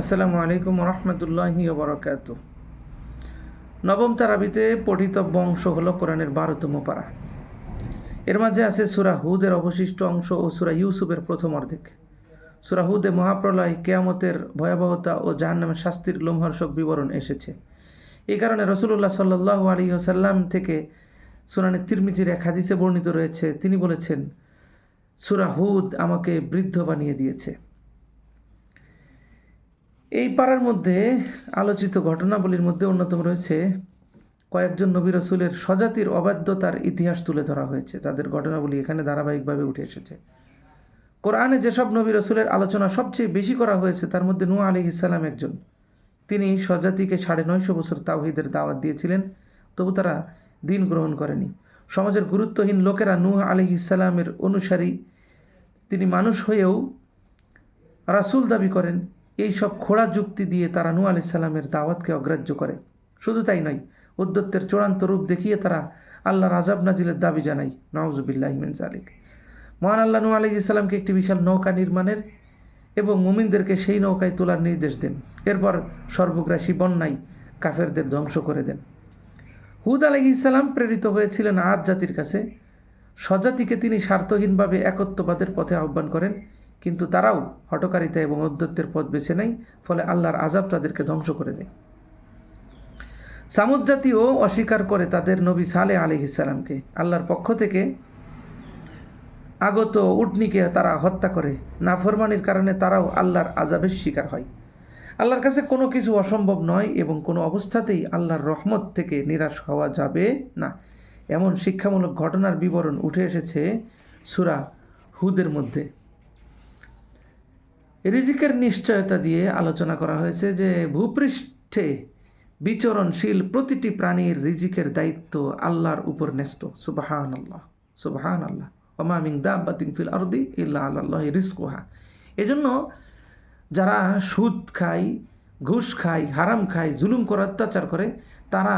আসসালামু আলাইকুম রহমতুল্লাহি বরকাত নবম তারাবিতে পঠিতব্য অংশ হল কোরআনের বারোতম পারা। এর মাঝে আছে সুরা হুদের অবশিষ্ট অংশ ও সুরা ইউসুফের প্রথম অর্ধেক। সুরা হুদে মহাপ্রলয়, কেয়ামতের ভয়াবহতা ও জাহান্নামের শাস্তির লোমহর্ষক বিবরণ এসেছে। এই কারণে রসুল্লাহ সাল্লাহ আলী সাল্লাম থেকে সুরানের তিরমিজির এক হাদিসে বর্ণিত রয়েছে, তিনি বলেছেন, সুরা হুদ আমাকে বৃদ্ধ বানিয়ে দিয়েছে। এই পাড়ার মধ্যে আলোচিত ঘটনাবলীর মধ্যে অন্যতম রয়েছে কয়েকজন নবী রসুলের স্বজাতির অবাধ্যতার ইতিহাস তুলে ধরা হয়েছে। তাদের ঘটনাবলী এখানে ধারাবাহিকভাবে উঠে এসেছে। কোরআনে যেসব নবী রসুলের আলোচনা সবচেয়ে বেশি করা হয়েছে, তার মধ্যে নূ আলি ইসালাম একজন। তিনি স্বজাতিকে সাড়ে নয়শো বছর তাওহিদের দাওয়াত দিয়েছিলেন, তবু তারা দিন গ্রহণ করেনি। সমাজের গুরুত্বহীন লোকেরা নূহ আলি ইসালামের অনুসারী। তিনি মানুষ হয়েও রাসুল দাবি করেন এই সব খোড়া যুক্তি দিয়ে তারা নু আলি সাল্লামের দাওয়াতকে অগ্রাহ্য করে। শুধু তাই নয় উদ্যত্তের চূড়ান্ত রূপ দেখিয়ে তারা আল্লাহর আজাব নাজিলের দাবি জানায় নওয়াজুবিল্লাহ ইমেন জালিক মহান আল্লাহ নু আলি ইসলামকে একটি বিশাল নৌকা নির্মাণের এবং মুমিনদেরকে সেই নৌকায় তোলার নির্দেশ দেন। এরপর সর্বগ্রাসী বন্যায় কাফেরদের ধ্বংস করে দেন। হুদ আলহি ইসলাম প্রেরিত হয়েছিলেন আদ জাতির কাছে। স্বজাতিকে তিনি স্বার্থহীনভাবে একত্ববাদের পথে আহ্বান করেন। কিন্তু তারাও হটকারিতা এবং অধ্যত্বের পথ বেছে নেয়, ফলে আল্লাহর আজাব তাদেরকে ধ্বংস করে দেয়। সামুদ জাতিও অস্বীকার করে তাদের নবী সালে আলি ইসালামকে আল্লাহর পক্ষ থেকে আগত উটনিকে তারা হত্যা করে। নাফরমানির কারণে তারাও আল্লাহর আজাবের শিকার হয়। আল্লাহর কাছে কোনো কিছু অসম্ভব নয় এবং কোনো অবস্থাতেই আল্লাহর রহমত থেকে নিরাশ হওয়া যাবে না। এমন শিক্ষামূলক ঘটনার বিবরণ উঠে এসেছে সুরা হুদের মধ্যে। রিজিকের নিশ্চয়তা দিয়ে আলোচনা করা হয়েছে যে ভূপৃষ্ঠে বিচরণশীল প্রতিটি প্রাণীর রিজিকের দায়িত্ব আল্লাহর উপর ন্যস্ত। সুবাহান আল্লাহ সুবাহান আল্লাহ অমামিং দাব্বাতিং ফিল আরদি ইল্লা আল্লাহ রিস্কোহা এজন্য যারা সুদ খায়, ঘুষ খায়, হারাম খায়, জুলুম করে, অত্যাচার করে, তারা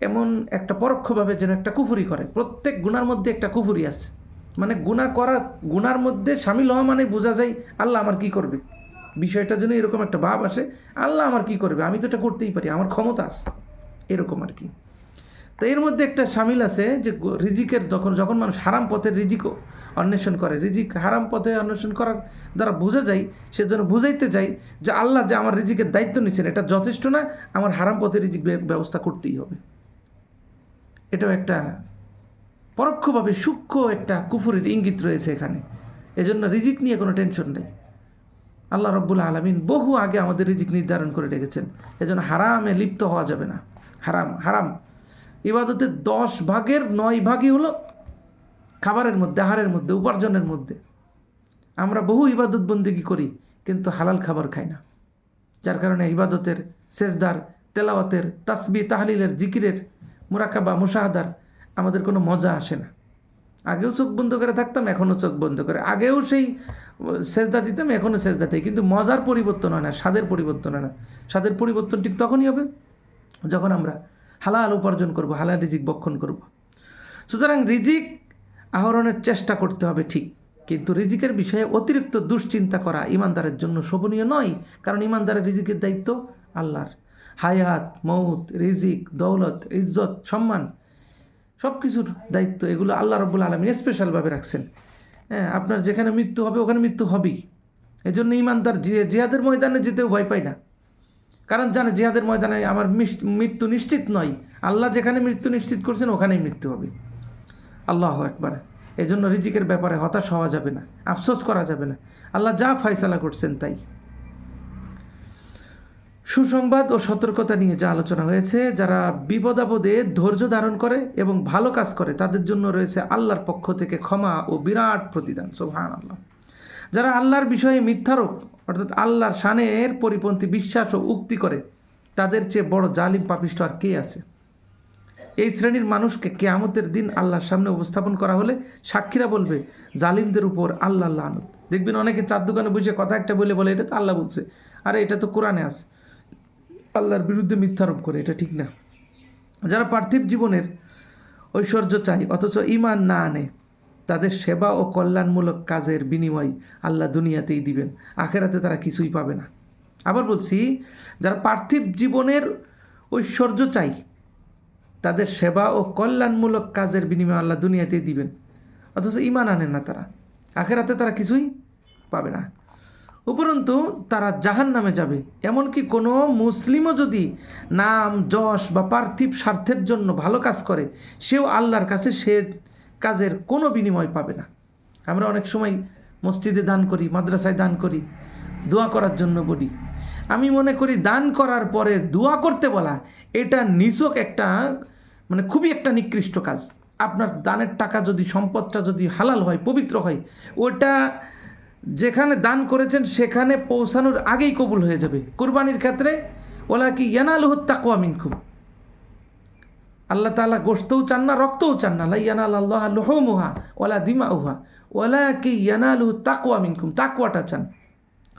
এমন একটা পরোক্ষভাবে যেন একটা কুফুরি করে। প্রত্যেক গুণার মধ্যে একটা কুফুরি আছে। মানে গুণা করা গুনার মধ্যে সামিল হওয়া মানে বোঝা যায় আল্লাহ আমার কি করবে? বিষয়টা যেন এরকম একটা ভাব আসে, আল্লাহ আমার কি করবে? আমি তো এটা করতেই পারি, আমার ক্ষমতা আছে। এরকম আর কি। তো এর মধ্যে একটা সামিল আছে যে রিজিকের যখন যখন মানুষ হারাম পথের রিজিকও অন্বেষণ করে, রিজিক হারাম পথে অন্বেষণ করার দ্বারা বোঝা যায় সেজন্য বুঝাইতে যাই যে আল্লাহ যে আমার রিজিকের দায়িত্ব নিচ্ছেন এটা যথেষ্ট না, আমার হারাম পথে রিজিক ব্যবস্থা করতেই হবে। এটাও একটা পরোক্ষভাবে সূক্ষ্ম একটা কুফুরের ইঙ্গিত রয়েছে এখানে। এজন্য রিজিক নিয়ে কোনো টেনশন নেই। আল্লাহ রব্বুল আলমিন বহু আগে আমাদের রিজিক নির্ধারণ করে রেখেছেন। এজন্য হারামে লিপ্ত হওয়া যাবে না। হারাম হারাম। ইবাদতের দশ ভাগের নয় ভাগই হলো খাবারের মধ্যে, আহারের মধ্যে, উপার্জনের মধ্যে। আমরা বহু ইবাদত বন্দিগি করি, কিন্তু হালাল খাবার খাই না। যার কারণে ইবাদতের, সেজদার, তেলাওয়াতের, তাসবি, তাহলিলের, জিকিরের, মুরাকাবা, মুশাহাদার আমাদের কোনো মজা আসে না। আগেও চোখ বন্ধ করে থাকতাম, এখনও চোখ বন্ধ করে। আগেও সেই সেজদা দিতাম, এখনও সেজদা দিই। কিন্তু মজার পরিবর্তন হয় না, স্বাদের পরিবর্তন হয় না। স্বাদের পরিবর্তন ঠিক তখনই হবে যখন আমরা হালাল উপার্জন করব, হালাল রিজিক বক্ষণ করব। সুতরাং রিজিক আহরণের চেষ্টা করতে হবে ঠিক। কিন্তু রিজিকের বিষয়ে অতিরিক্ত দুশ্চিন্তা করা ইমানদারের জন্য শোভনীয় নয়, কারণ ইমানদারের রিজিকের দায়িত্ব আল্লাহর। হায়াত, মৌত, রিজিক, দৌলত, ইজ্জত, সম্মান সব কিছুর দায়িত্ব এগুলো আল্লাহ রব্বুল আলমিন স্পেশালভাবে রাখছেন। হ্যাঁ আপনার যেখানে মৃত্যু হবে, ওখানে মৃত্যু হবেই। এই জন্য ইমানদার জিহাদের ময়দানে যেতেও ভয় পায় না। কারণ জানে, জিহাদের ময়দানে আমার মৃত্যু নিশ্চিত নয়। আল্লাহ যেখানে মৃত্যু নিশ্চিত করছেন, ওখানেই মৃত্যু হবে। আল্লাহ একবার এই জন্য রিজিকের ব্যাপারে হতাশ হওয়া যাবে না। আফসোস করা যাবে না। আল্লাহ যা ফয়সালা করছেন, তাই। সুসংবাদ ও সতর্কতা নিয়ে যা আলোচনা হয়েছে, যারা বিপদাপদে ধৈর্য ধারণ করে এবং ভালো কাজ করে, তাদের জন্য রয়েছে আল্লাহর পক্ষ থেকে ক্ষমা ও বিরাট প্রতিদান সোহান আল্লাহ যারা আল্লাহর বিষয়ে মিথ্যারোপ, অর্থাৎ আল্লাহর শানের পরিপন্থী বিশ্বাস ও উক্তি করে, তাদের চেয়ে বড় জালিম, পাপিষ্ট আর কে আছে? এই শ্রেণির মানুষকে কেয়ামতের দিন আল্লাহর সামনে উপস্থাপন করা হলে সাক্ষীরা বলবে, জালিমদের উপর আল্লাহ আল্লাহ আনত দেখবেন অনেকে চার দোকানে বসে কথা একটা বলে বলে, এটা তো আল্লাহ বলছে। আরে, এটা তো কোরআনে আছে। আল্লাহর বিরুদ্ধে মিথ্যারোপ করে, এটা ঠিক না। যারা পার্থিব জীবনের ঐশ্বর্য চাই অথচ ইমান না আনে, তাদের সেবা ও কল্যাণমূলক কাজের বিনিময় আল্লাহ দুনিয়াতেই দিবেন, আখেরাতে তারা কিছুই পাবে না। আবার বলছি, যারা পার্থিব জীবনের ঐশ্বর্য চাই তাদের সেবা ও কল্যাণমূলক কাজের বিনিময়ে আল্লাহ দুনিয়াতেই দিবেন, অথচ ইমান আনেন না তারা, আখেরাতে তারা কিছুই পাবে না। উপরন্তু তারা জাহান নামে যাবে। এমনকি কোনো মুসলিমও যদি নাম, যশ বা পার্থিব স্বার্থের জন্য ভালো কাজ করে, সেও আল্লাহর কাছে সে কাজের কোনো বিনিময় পাবে না। আমরা অনেক সময় মসজিদে দান করি, মাদ্রাসায় দান করি, দোয়া করার জন্য বলি। আমি মনে করি দান করার পরে দোয়া করতে বলা এটা নিছক একটা মানে খুবই একটা নিকৃষ্ট কাজ। আপনার দানের টাকা যদি, সম্পদটা যদি হালাল হয়, পবিত্র হয়, ওটা যেখানে দান করেছেন সেখানে পৌঁছানোর আগেই কবুল হয়ে যাবে। কুরবানির ক্ষেত্রে ওলা কি ইয়ানালুহ তাকুয়া মিনকুম। আল্লাহ তাআলা গোস্তও চান না, রক্তও চান না। লাই ইয়ানাল আল্লাহ লোহমুহা ওলা দিমা উহা ওলা কি ইয়ানালুহ তাকুয়া মিনকুম তাকুয়াটা চান।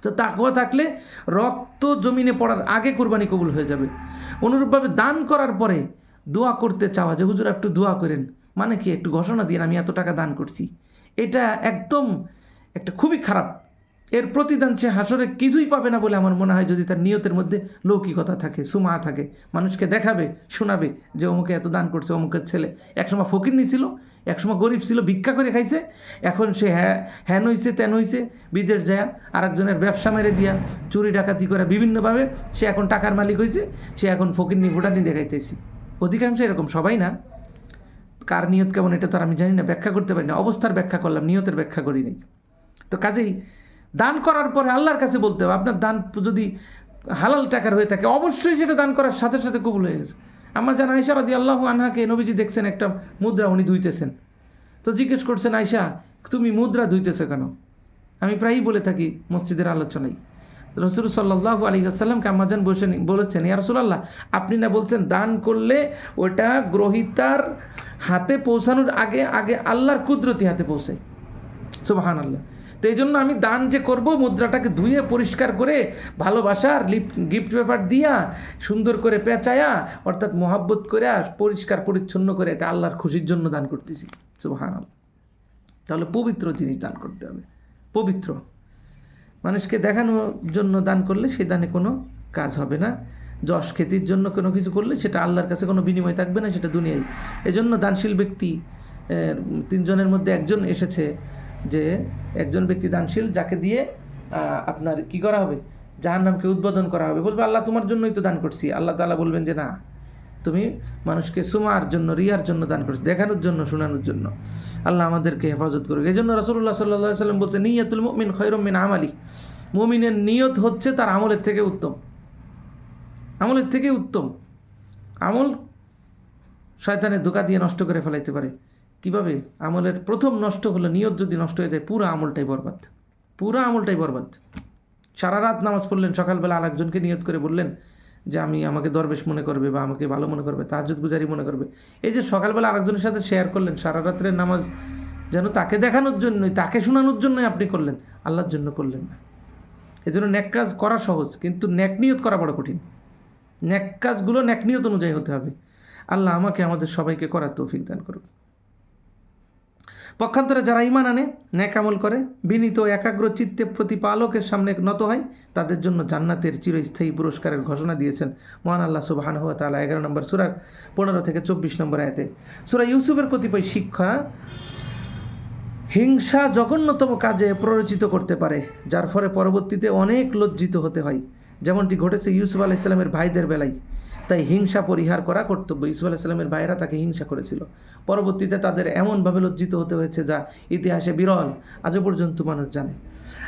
তো তাকুয়া থাকলে রক্ত জমিনে পড়ার আগে কুরবানি কবুল হয়ে যাবে। অনুরূপভাবে দান করার পরে দোয়া করতে চাওয়া যে, হুজুর, একটু দোয়া করেন। মানে কি, একটু ঘোষণা দিন আমি এত টাকা দান করছি। এটা একদম একটা খুবই খারাপ। এর প্রতিদান সে হাসরে কিছুই পাবে না বলে আমার মনে হয় যদি তার নিয়তের মধ্যে লৌকিকতা থাকে, সুমা থাকে, মানুষকে দেখাবে, শোনাবে যে অমুকে এত দান করছে, অমুকের ছেলে। একসময় ফকির ছিল, একসময় গরিব ছিল, ভিক্ষা করে খাইছে। এখন সে হ্যাঁ হ্যান হইছে তেন হইছে, বিদেশ যায় আর একজনের ব্যবসা মেরে দিয়া, চুরি ডাকাতি করে বিভিন্নভাবে সে এখন টাকার মালিক হয়েছে সে এখন ফকির নি, ভুটানি দেখাইতেছি। অধিকাংশ এরকম সবাই না। কার নিয়ত কেমন এটা তো আর আমি জানি না, ব্যাখ্যা করতে পারি না। অবস্থার ব্যাখ্যা করলাম, নিয়তের ব্যাখ্যা করি নাই। তো কাজেই দান করার পরে আল্লাহর কাছে বলতে হবে, আপনার দান যদি হালাল টাকার হয়ে থাকে, অবশ্যই সেটা দান করার সাথে সাথে কবুল হয়ে গেছে। আমার জানা আয়সা রাদি আল্লাহ আনহাকে নবীজি দেখছেন, একটা মুদ্রা উনি ধুইতেছেন। তো জিজ্ঞেস করছেন আয়সা তুমি মুদ্রা ধুইতেছো কেন? আমি প্রায়ই বলে থাকি, মসজিদের আলোচনায়। রসুল সাল্লাহ আলী আসসালামকে আম্মাজান বসে বলেছেন, ইয়া রসুলাল্লাহ, আপনি না বলছেন দান করলে ওটা গ্রহিতার হাতে পৌঁছানোর আগে আগে আল্লাহর কুদরতি হাতে পৌঁছায়? সুবাহান আল্লাহ তো এই জন্য আমি দান যে করব, মুদ্রাটাকে ধুয়ে পরিষ্কার করে ভালোবাসার লিপ গিফট পেপার দিয়া সুন্দর করে পেঁচায়া, অর্থাৎ মহাব্বত করে পরিষ্কার পরিচ্ছন্ন করে এটা আল্লাহর খুশির জন্য দান করতেছি। আল্লাহ তাহলে পবিত্র জিনিস দান করতে হবে। পবিত্র। মানুষকে দেখানোর জন্য দান করলে সে দানে কোনো কাজ হবে না। যশ খ্যাতির জন্য কোনো কিছু করলে সেটা আল্লাহর কাছে কোনো বিনিময় থাকবে না, সেটা দুনিয়ায়। এজন্য দানশীল ব্যক্তি তিনজনের মধ্যে একজন এসেছে যে একজন ব্যক্তি দানশীল যাকে দিয়ে আপনার কি করা হবে? যাহার নামকে উদ্বোধন করা হবে। বলবে, আল্লাহ, তোমার জন্যই তো দান করছি। আল্লাহ তালা বলবেন যে, না, তুমি মানুষকে সুমার জন্য, রিয়ার জন্য দান করছ, দেখানোর জন্য, শোনানোর জন্য। আল্লাহ আমাদেরকে হেফাজত করবে এই জন্য রসুল্লাহ সাল্লাহ সাল্লাম বলছে, নিয়তুল মুমিন খৈরমিন আমালি মুমিনের নিয়ত হচ্ছে তার আমলের থেকে উত্তম। আমলের থেকে উত্তম। আমল শয়তানের ধোকা দিয়ে নষ্ট করে ফেলাইতে পারে। কীভাবে? আমলের প্রথম নষ্ট হলো, নিয়ত যদি নষ্ট হয়ে যায়, পুরো আমলটাই বরবাদ। পুরো আমলটাই বরবাদ। সারা রাত নামাজ পড়লেন, সকালবেলা আরেকজনকে নিয়ত করে বললেন যে, আমি, আমাকে দরবেশ মনে করবে বা আমাকে ভালো মনে করবে তাহাজুদ গুজারি মনে করবে। এই যে সকালবেলা আরেকজনের সাথে শেয়ার করলেন, সারা রাত্রের নামাজ যেন তাকে দেখানোর জন্যই, তাকে শোনানোর জন্যই আপনি করলেন, আল্লাহর জন্য করলেন না। এই জন্য ন্যাক কাজ করা সহজ, কিন্তু ন্যাক নিয়ত করা বড় কঠিন। ন্যাক কাজগুলো ন্যাক নিয়ত অনুযায়ী হতে হবে। আল্লাহ আমাকে, আমাদের সবাইকে করার তৌফিক দান করুক। পক্ষান্তরে যারা ইমান আনে ন্যাকামল করে, বিনীত একাগ্র চিত্তে প্রতিপালকের সামনে নত হয়, তাদের জন্য জান্নাতের চিরস্থায়ী পুরস্কারের ঘোষণা দিয়েছেন মহান আল্লাহ সুবাহান হুয়া তালা এগারো নম্বর সুরার পনেরো থেকে চব্বিশ নম্বর আয়তে। সুরা ইউসুফের কতিপয় শিক্ষা হিংসা জঘন্যতম কাজে প্ররোচিত করতে পারে, যার ফলে পরবর্তীতে অনেক লজ্জিত হতে হয়। যেমনটি ঘটেছে ইউসুফ আলাইসাল্লামের ভাইদের বেলায়। তাই হিংসা পরিহার করা কর্তব্য। ইসুফ আলাইসাল্লামের ভাইয়েরা তাকে হিংসা করেছিল। পরবর্তীতে তাদের এমনভাবে লজ্জিত হতে হয়েছে যা ইতিহাসে বিরল, আজও পর্যন্ত মানুষ জানে।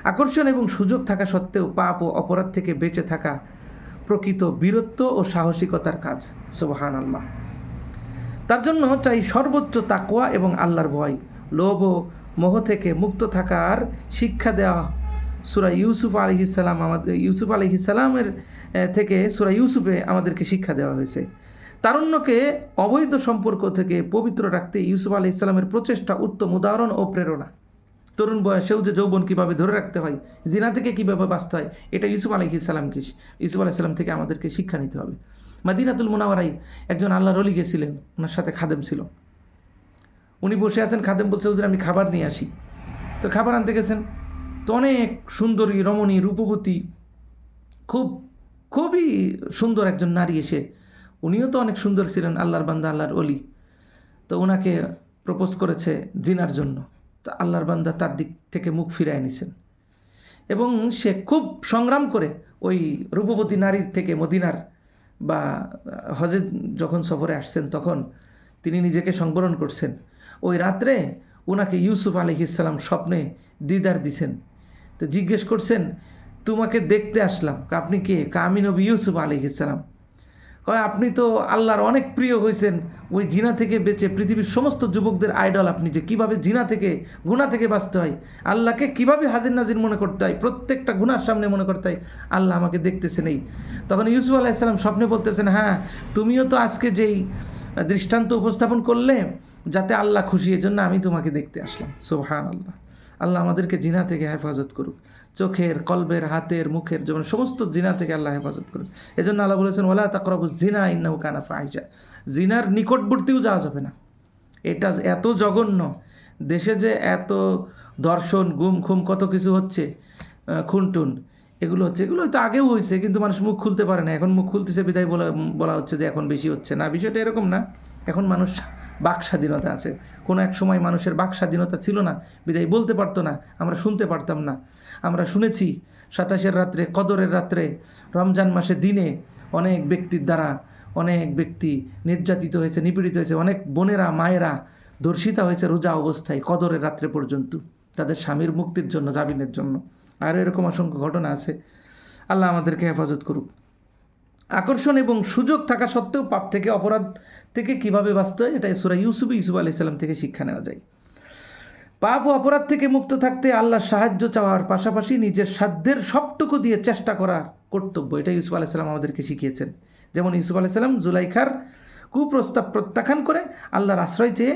আকর্ষণ এবং সুযোগ থাকা সত্ত্বেও পাপ ও অপরাধ থেকে বেঁচে থাকা প্রকৃত বীরত্ব ও সাহসিকতার কাজ। সুবহান আল্লাহ তার জন্য চাই সর্বোচ্চ তাকোয়া এবং আল্লাহর ভয়। লোভ ও মোহ থেকে মুক্ত থাকার শিক্ষা দেওয়া সুরা ইউসুফ আলহিসাল্লাম আমাদের ইউসুফ আলহিসাল্লামের থেকে সুরা ইউসুফে আমাদেরকে শিক্ষা দেওয়া হয়েছে। তারুণ্যকে অবৈধ সম্পর্ক থেকে পবিত্র রাখতে ইউসুফ আলি ইসলামের প্রচেষ্টা উত্তম উদাহরণ ও প্রেরণা। তরুণ বয়সেও যে যৌবন কীভাবে ধরে রাখতে হয়, জিনা থেকে কীভাবে বাঁচতে হয়, এটা ইউসুফ আলহি ইসলামকে ইউসুফ আলাহি সাল্লাম থেকে আমাদেরকে শিক্ষা নিতে হবে। মাদিনাতুল মুনাওয়ারাই একজন আল্লাহ রলি গেছিলেন, ওনার সাথে খাদেম ছিল। উনি বসে আছেন, খাদেম বলছে, হুজুর, আমি খাবার নিয়ে আসি। তো খাবার আনতে গেছেন। তো অনেক সুন্দরী, রমণী, রূপবতী, খুব, খুবই সুন্দর একজন নারী এসে, উনিও তো অনেক সুন্দর ছিলেন, আল্লাহর বান্দা, আল্লাহর অলি তো ওনাকে প্রপোজ করেছে জিনার জন্য। তা আল্লাহর বান্দা তার দিক থেকে মুখ ফিরায় নিছেন। এবং সে খুব সংগ্রাম করে ওই রূপবতী নারীর থেকে মদিনার বা হজে যখন সফরে আসছেন তখন তিনি নিজেকে সংবরণ করছেন। ওই রাত্রে ওনাকে ইউসুফ আলহিসাল্লাম স্বপ্নে দিদার দিছেন। তো জিজ্ঞেস করছেন, তোমাকে দেখতে আসলাম। আপনি কে? কামি নবী ইউসুফ আলহিসাল্লাম কয়, আপনি তো আল্লাহর অনেক প্রিয় হয়েছেন ওই জিনা থেকে বেঁচে পৃথিবীর সমস্ত যুবকদের আইডল আপনি যে কীভাবে জিনা থেকে গুণা থেকে বাঁচতে হয়, আল্লাহকে কীভাবে হাজির নাজির মনে করতে হয়, প্রত্যেকটা গুনার সামনে মনে করতে হয়, আল্লাহ আমাকে দেখতেছেন এই তখন ইউসুফ আলাইসাল্লাম স্বপ্নে বলতেছেন হ্যাঁ তুমিও তো আজকে যেই দৃষ্টান্ত উপস্থাপন করলে, যাতে আল্লাহ খুশি, এজন্য আমি তোমাকে দেখতে আসলাম। সোহান আল্লাহ আল্লাহ আমাদেরকে জিনা থেকে হেফাজত করুক। চোখের, কলবের, হাতের, মুখের যেমন সমস্ত জিনা থেকে আল্লাহ হেফাজত করুক। এজন্য আল্লাহ বলেছেন ওলা তাকরাবু জিনা ইন্নাহু কানা ফাহিজা জিনার নিকটবর্তীও যাওয়া যাবে না। এটা এত জঘন্য। দেশে যে এত দর্শন, গুম, খুম, কত কিছু হচ্ছে খুনটুন, এগুলো হচ্ছে, এগুলো হয়তো আগেও হয়েছে, কিন্তু মানুষ মুখ খুলতে পারে না। এখন মুখ খুলতেছে, বিদায় বলা বলা হচ্ছে যে এখন বেশি হচ্ছে না। বিষয়টা এরকম না। এখন মানুষ বাক স্বাধীনতা আছে। কোনো এক সময় মানুষের বাক স্বাধীনতা ছিল না, বিদায় বলতে পারতো না, আমরা শুনতে পারতাম না। আমরা শুনেছি সাতাশের রাত্রে, কদরের রাত্রে, রমজান মাসে দিনে অনেক ব্যক্তির দ্বারা অনেক ব্যক্তি নির্যাতিত হয়েছে, নিপীড়িত হয়েছে। অনেক বোনেরা, মায়েরা ধর্ষিতা হয়েছে রোজা অবস্থায় কদরের রাত্রে পর্যন্ত, তাদের স্বামীর মুক্তির জন্য, জামিনের জন্য। আর এরকম অসংখ্য ঘটনা আছে। আল্লাহ আমাদেরকে হেফাজত করুক। আকর্ষণ এবং সুযোগ থাকা সত্ত্বেও পাপ থেকে অপরাধ থেকে কীভাবে বাঁচতে হয় এটা সুরা ইউসুফ ইউসুফ আলি সাল্লাম থেকে শিক্ষা নেওয়া যায়। পাপ ও অপরাধ থেকে মুক্ত থাকতে আল্লাহর সাহায্য চাওয়ার পাশাপাশি নিজের সাধ্যের সবটুকু দিয়ে চেষ্টা করার কর্তব্য এটা ইউসুফ আলাইসাল্লাম আমাদেরকে শিখিয়েছেন। যেমন ইউসুফ আলাইসাল্লাম জুলাইখার কুপ্রস্তাব প্রত্যাখ্যান করে আল্লাহর আশ্রয় চেয়ে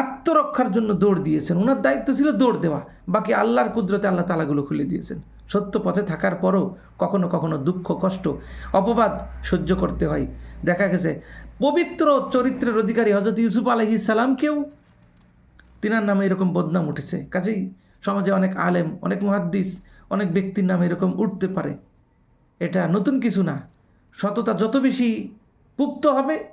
আত্মরক্ষার জন্য দৌড় দিয়েছেন। ওনার দায়িত্ব ছিল দৌড় দেওয়া, বাকি আল্লাহর কুদরতে আল্লাহ তালাগুলো খুলে দিয়েছেন। সত্য পথে থাকার পরও কখনো কখনো দুঃখ, কষ্ট, অপবাদ সহ্য করতে হয়। দেখা গেছে, পবিত্র চরিত্রের অধিকারী হজরত ইউসুফ আলহি সালামকেও তিনার নামে এরকম বদনাম উঠেছে। কাজেই সমাজে অনেক আলেম, অনেক মুহাদ্দিস, অনেক ব্যক্তির নামে এরকম উঠতে পারে। এটা নতুন কিছু না। সততা যত বেশি পুক্ত হবে,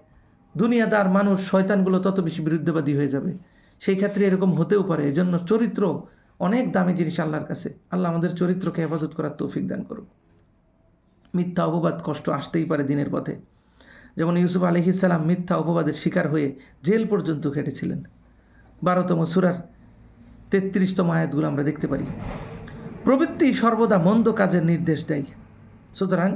দুনিয়াদার মানুষ, শয়তানগুলো তত বেশি বিরুদ্ধবাদী হয়ে যাবে। সেই ক্ষেত্রে এরকম হতেও পারে। এজন্য চরিত্র অনেক দামি জিনিস আল্লাহর কাছে। আল্লাহ আমাদের চরিত্রকে হেফাজত করার তৌফিক দান করুক। মিথ্যা অপবাদ কষ্ট আসতেই পারে দিনের পথে। যেমন ইউসুফ আলহিসাল্লাম মিথ্যা অপবাদের শিকার হয়ে জেল পর্যন্ত কেটেছিলেন বারোতম সুরার তেত্রিশতম আয়াতগুলো আমরা দেখতে পারি। প্রবৃত্তি সর্বদা মন্দ কাজের নির্দেশ দেয়। সুতরাং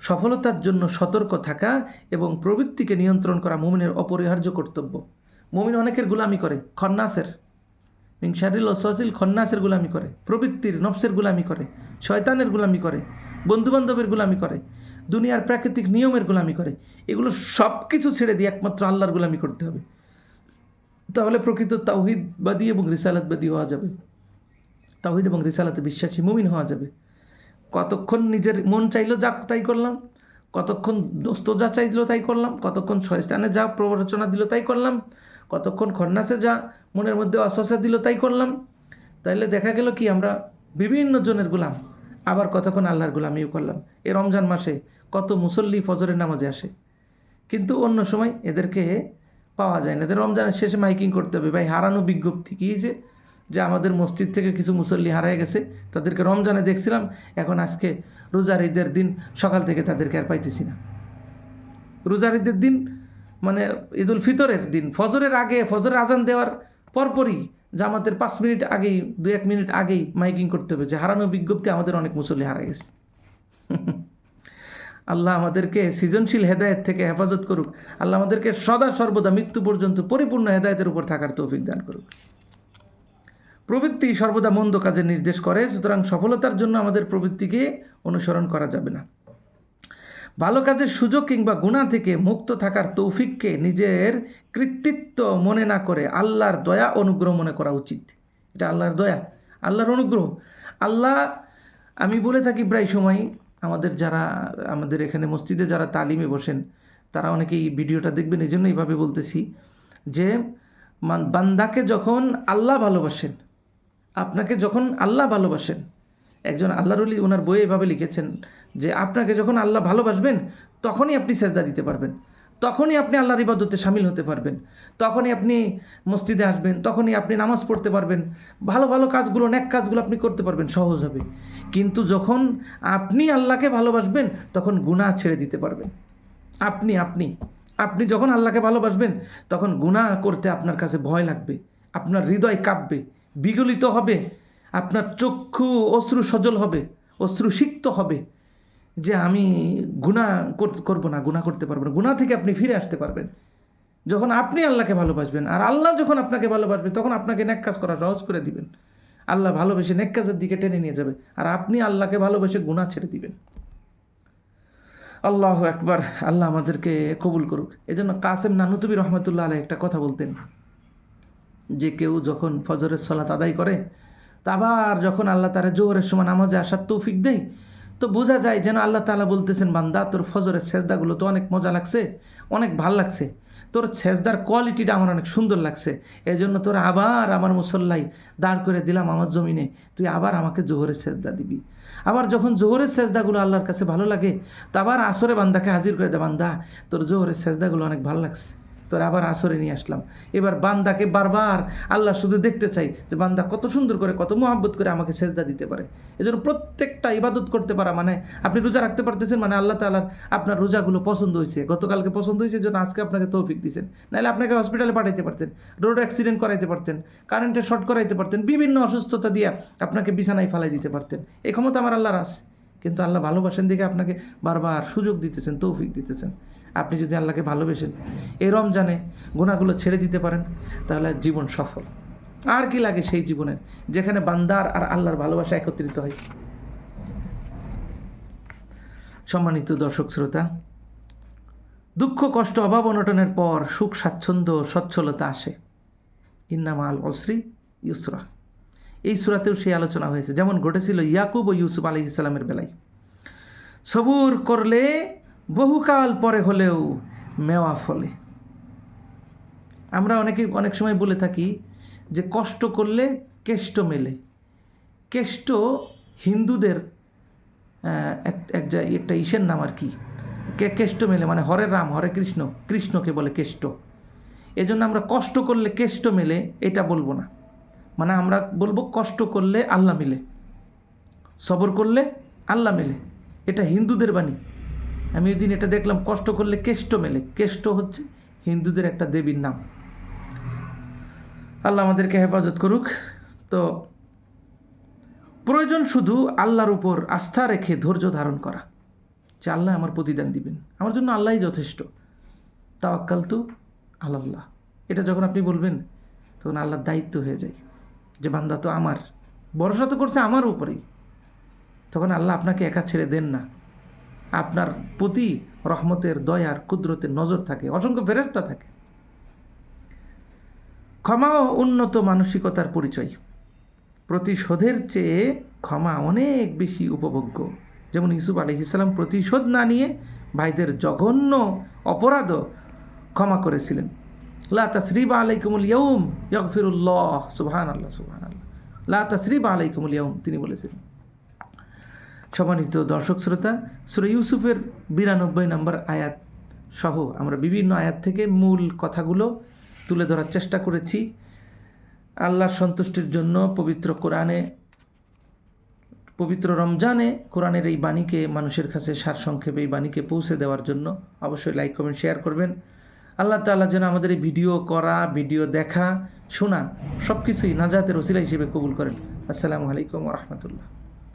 সফলতার জন্য সতর্ক থাকা এবং প্রবৃত্তিকে নিয়ন্ত্রণ করা মুমিনের অপরিহার্য কর্তব্য। মুমিন অনেকের গুলামি করে, খন্নাসের। মিংসারিল ওসওয়াসিল খন্নাসের গুলামি করে, প্রবৃত্তির, নফসের গুলামি করে, শয়তানের গুলামি করে, বন্ধুবান্ধবের গুলামি করে, দুনিয়ার প্রাকৃতিক নিয়মের গুলামি করে, এগুলো সব কিছু ছেড়ে দিয়ে একমাত্র আল্লাহর গুলামি করতে হবে। তাহলে প্রকৃত তাওহিদবাদী এবং রিসালাতবাদী হওয়া যাবে। তাওহিদ এবং রিসালাতে বিশ্বাসী মুমিন হওয়া যাবে। কতক্ষণ নিজের মন চাইলো যা তাই করলাম। কতক্ষণ দোস্ত যা চাইলো তাই করলাম। কতক্ষণ শয়তানে যা প্ররোচনা দিল তাই করলাম। কতক্ষণ খন্নাসে যা মনের মধ্যে অসসা দিল, তাই করলাম। তাইলে দেখা গেল কি, আমরা বিভিন্ন জনের গোলাম, আবার কতক্ষণ আল্লাহর গোলামিও করলাম। এ রমজান মাসে কত মুসল্লি ফজরের নামাজে আসে। কিন্তু অন্য সময় এদেরকে পাওয়া যায় না। এদের রমজানের শেষে মাইকিং করতে হবে। ভাই, হারানো বিজ্ঞপ্তি কী যে যে আমাদের মসজিদ থেকে কিছু মুসল্লি হারায় গেছে। তাদেরকে রমজানে দেখছিলাম, এখন আজকে রোজার ঈদের দিন সকাল থেকে তাদেরকে আর পাইতেছি না। রোজার ঈদের দিন মানে ঈদুল ফিতরের দিন, ফজরের আগে, ফজরের আজান দেওয়ার পরপরই জামাতের পাঁচ মিনিট আগেই দু এক মিনিট আগেই মাইকিং করতে হবে যে হারানো বিজ্ঞপ্তি আমাদের অনেক মুসল্লি হারা গেছে। আল্লাহ আমাদেরকে সৃজনশীল হেদায়েত থেকে হেফাজত করুক। আল্লাহ আমাদেরকে সদা সর্বদা মৃত্যু পর্যন্ত পরিপূর্ণ হেদায়তের উপর থাকার তৌফিক দান করুক। প্রবৃত্তি সর্বদা মন্দ কাজে নির্দেশ করে, সুতরাং সফলতার জন্য আমাদের প্রবৃত্তিকে অনুসরণ করা যাবে না। ভালো কাজের সুযোগ কিংবা গুণা থেকে মুক্ত থাকার তৌফিককে নিজের কৃতিত্ব মনে না করে আল্লাহর দয়া অনুগ্রহ মনে করা উচিত। এটা আল্লাহর দয়া, আল্লাহর অনুগ্রহ। আল্লাহ, আমি বলে থাকি প্রায় সময়, আমাদের যারা, আমাদের এখানে মসজিদে যারা তালিমে বসেন, তারা অনেকেই ভিডিওটা দেখবেন এই জন্য এইভাবে বলতেছি যে বান্দাকে যখন আল্লাহ ভালোবাসেন, আপনাকে যখন আল্লাহ ভালোবাসেন একজন আল্লাহরুলি ওনার বইয়ে এভাবে লিখেছেন যে, আপনাকে যখন আল্লাহ ভালোবাসবেন, তখনই আপনি সেজদা দিতে পারবেন। তখনই আপনি আল্লাহর ইবাদতে সামিল হতে পারবেন। তখনই আপনি মসজিদে আসবেন, তখনই আপনি নামাজ পড়তে পারবেন। ভালো ভালো কাজগুলো, ন্যাক কাজগুলো আপনি করতে পারবেন, সহজ হবে। কিন্তু যখন আপনি আল্লাহকে ভালোবাসবেন, তখন গুনাহ ছেড়ে দিতে পারবেন। আপনি আপনি আপনি যখন আল্লাহকে ভালোবাসবেন, তখন গুনাহ করতে আপনার কাছে ভয় লাগবে, আপনার হৃদয় কাঁপবে, বিগলিত হবে। আপনার চক্ষু অশ্রু সজল হবে, অশ্রু সিক্ত হবে যে আমি গুণা করব না, গুণা করতে পারব না। গুণা থেকে আপনি ফিরে আসতে পারবেন। যখন আপনি আল্লাহকে ভালোবাসবেন আর আল্লাহ যখন আপনাকে ভালোবাসবে, তখন আপনাকে নেক কাজ করা সহজ করে দিবেন। আল্লাহ ভালোবেসে নেক কাজের দিকে টেনে নিয়ে যাবে আর আপনি আল্লাহকে ভালোবেসে গুণা ছেড়ে দিবেন। আল্লাহ একবার আল্লাহ আমাদেরকে কবুল করুক। এই জন্য কাসেম নানুতুবি রহমতুল্লাহ আলাই একটা কথা বলতেন যে কেউ যখন ফজরের সলাত আদায় করে তা আবার যখন আল্লাহ তারা জোহরের সময় নামাজে আসার তৌফিক দেয়, তো বোঝা যায় যেন আল্লাহ তালা বলতেছেন, বান্দা, তোর ফজরের সেজদাগুলো তো অনেক মজা লাগছে, অনেক ভালো লাগছে। তোর সেজদার কোয়ালিটিটা আমার অনেক সুন্দর লাগছে। এই জন্য তোর আবার আমার মুসল্লাই দাঁড় করে দিলাম আমার জমিনে, তুই আবার আমাকে জোহরের সেজদা দিবি। আবার যখন জোহরের সেজদাগুলো আল্লাহর কাছে ভালো লাগে, তো আবার আসরে বান্দাকে হাজির করে দে, বান্দা, তোর জোহরের সেজদাগুলো অনেক ভালো লাগছে। তোর আবার আসরে নিয়ে আসলাম। এবার বান্দাকে বারবার আল্লাহ শুধু দেখতে চাই যে বান্দা কত সুন্দর করে, কত মোহাব্বত করে আমাকে সেজদা দিতে পারে। এই জন্য প্রত্যেকটা ইবাদত করতে পারা মানে আপনি রোজা রাখতে পারতেছেন মানে আল্লাহ তালার আপনার রোজাগুলো পছন্দ হয়েছে। গতকালকে পছন্দ হয়েছে জন্য আজকে আপনাকে তৌফিক দিয়েছেন। নাহলে আপনাকে হসপিটালে পাঠাইতে পারতেন রোড অ্যাক্সিডেন্ট করাইতে পারতেন কারেন্টে শর্ট করাইতে পারতেন, বিভিন্ন অসুস্থতা দিয়ে আপনাকে বিছানায় ফালাই দিতে পারতেন। এই ক্ষমতা আমার আল্লাহর আছে। কিন্তু আল্লাহ ভালোবাসেন দিকে আপনাকে বারবার সুযোগ দিতেছেন, তৌফিক দিতেছেন। আপনি যদি আল্লাহকে ভালোবেসেন, এই রমজানে গুণাগুলো ছেড়ে দিতে পারেন, তাহলে জীবন সফল। আর কি লাগে সেই জীবনের? যেখানে বান্দার আর আল্লাহর ভালোবাসা একত্রিত হয়। সম্মানিত দর্শক শ্রোতা, দুঃখ, কষ্ট, অভাব, অনটনের পর সুখ, স্বাচ্ছন্দ্য, সচ্ছলতা আসে। ইন্নামা আল অশ্রী ইউসরা। এই সুরাতেও সেই আলোচনা হয়েছে। যেমন ঘটেছিল ইয়াকুব ও ইউসুফ আলি ইসলামের বেলায়। সবুর করলে বহুকাল পরে হলেও মেওয়া ফলে। আমরা অনেকে অনেক সময় বলে থাকি যে কষ্ট করলে কেষ্ট মেলে। কেষ্ট হিন্দুদের এক এক একটা ইসের নাম আর কি। কে, কেষ্ট মেলে মানে হরে রাম, হরে কৃষ্ণ, কৃষ্ণকে বলে কেষ্ট। এজন্য আমরা কষ্ট করলে কেষ্ট মেলে, এটা বলব না। মানে আমরা বলব কষ্ট করলে আল্লাহ মিলে, সবর করলে আল্লাহ মেলে। এটা হিন্দুদের বাণী। আমি ওই দিন এটা দেখলাম, কষ্ট করলে কেষ্ট মেলে। কেষ্ট হচ্ছে হিন্দুদের একটা দেবীর নাম। আল্লাহ আমাদেরকে হেফাজত করুক। তো প্রয়োজন শুধু আল্লাহর উপর আস্থা রেখে ধৈর্য ধারণ করা, যে আল্লাহ আমার প্রতিদান দিবেন। আমার জন্য আল্লাহই যথেষ্ট। তাওয়াক্কাল তু আল্লাহ এটা যখন আপনি বলবেন, তখন আল্লাহর দায়িত্ব হয়ে যায়, যে বান্দা তো আমার, ভরসা তো করছে আমার উপরেই। তখন আল্লাহ আপনাকে একা ছেড়ে দেন না। আপনার প্রতি রহমতের দয়ার কুদরতের নজর থাকে, অসংখ্য ফেরস্তা থাকে। ক্ষমাও উন্নত মানসিকতার পরিচয়। প্রতিশোধের চেয়ে ক্ষমা অনেক বেশি উপভোগ্য। যেমন ইউসুফ আলি ইসলাম প্রতিশোধ না নিয়ে ভাইদের জঘন্য অপরাধও ক্ষমা করেছিলেন। লা তসরিব আলাইকুমুল ইয়ুম ইয়গফিরুল্লাহ সুবহান আল্লাহ সুবহান আল্লাহ লা তসরিব আলাইকুমুল ইয়ুম তিনি বলেছিলেন। সম্মানিত দর্শক শ্রোতা, সুরে ইউসুফের বিরানব্বই নম্বর আয়াত সহ আমরা বিভিন্ন আয়াত থেকে মূল কথাগুলো তুলে ধরার চেষ্টা করেছি। আল্লাহর সন্তুষ্টির জন্য পবিত্র কোরআনে, পবিত্র রমজানে কোরআনের এই বাণীকে মানুষের কাছে সারসংক্ষেপে এই বাণীকে পৌঁছে দেওয়ার জন্য অবশ্যই লাইক, কমেন্ট, শেয়ার করবেন। আল্লাহ তাল্লাহ যেন আমাদের এই ভিডিও করা, ভিডিও দেখা, শোনা সব কিছুই নাজাতের ওসিলা হিসেবে কবুল করেন। আসসালামু আলাইকুম রহমতুল্লাহ।